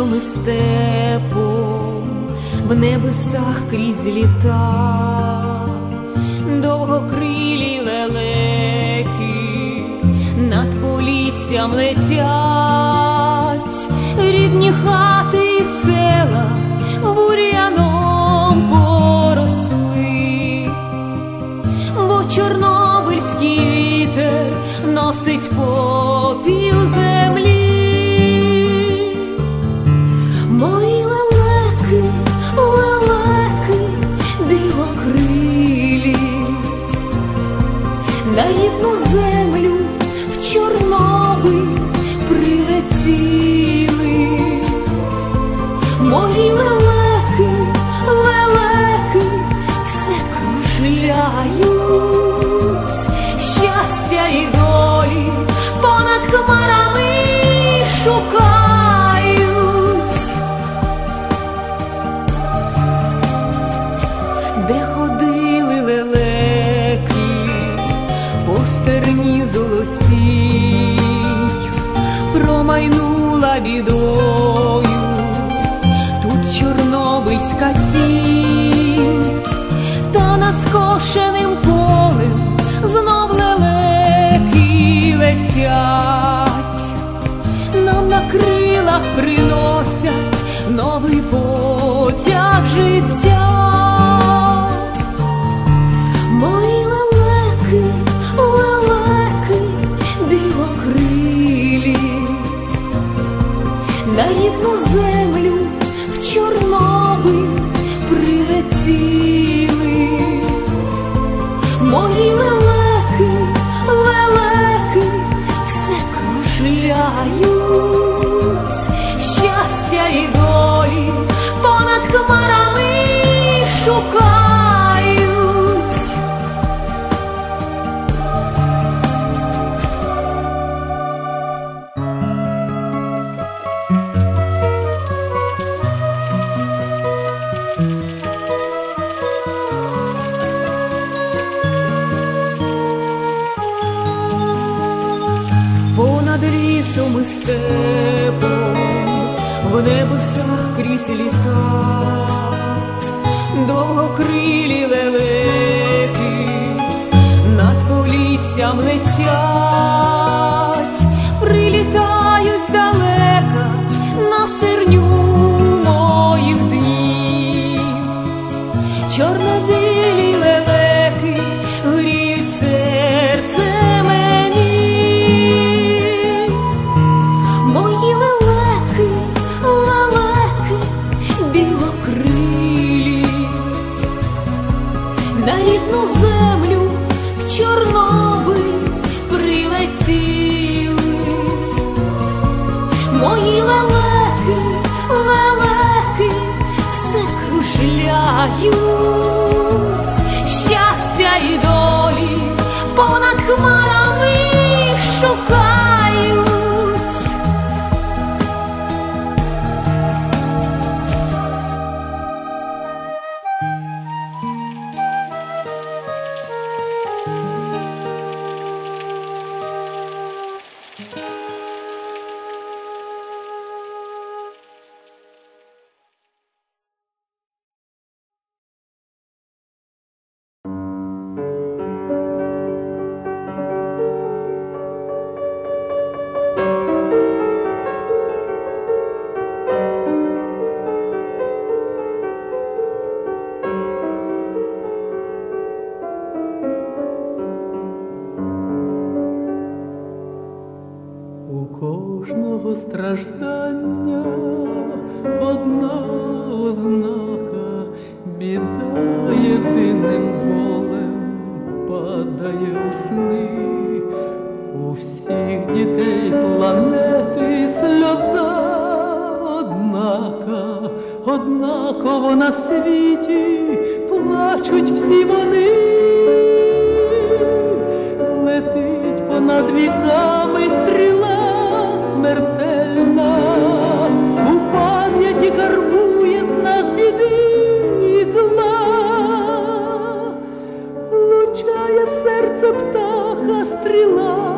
лісом і степом, в небесах крізь літа, довгокрилі лелеки над поліссям летять, рідні хати і села бур'яном поросли, бо чорнобильський вітер носить попіл де ходили лелеки по стерні золотій, промайнула бідою, тут чорнобильська тінь, та над скошеним полем знов лелеки летять, нам на крилах приносять новий потяг життя. На рідну землю в Чорнобиль прилетіли. Мої лелеки, лелеки, все кружляють, лісом і степом, в небесах крізь літа, довгокрилі лелеки над поліссям летять, кружляють, кожного страждання одна ознака, біда єдиним болем падає у сни. У всіх дітей планети сльоза однака, однаково на світі плачуть всі вони. Летить понад віками стріла смертельна, у пам'яті карбує знак біди і зла, влучає в серце птаха стріла.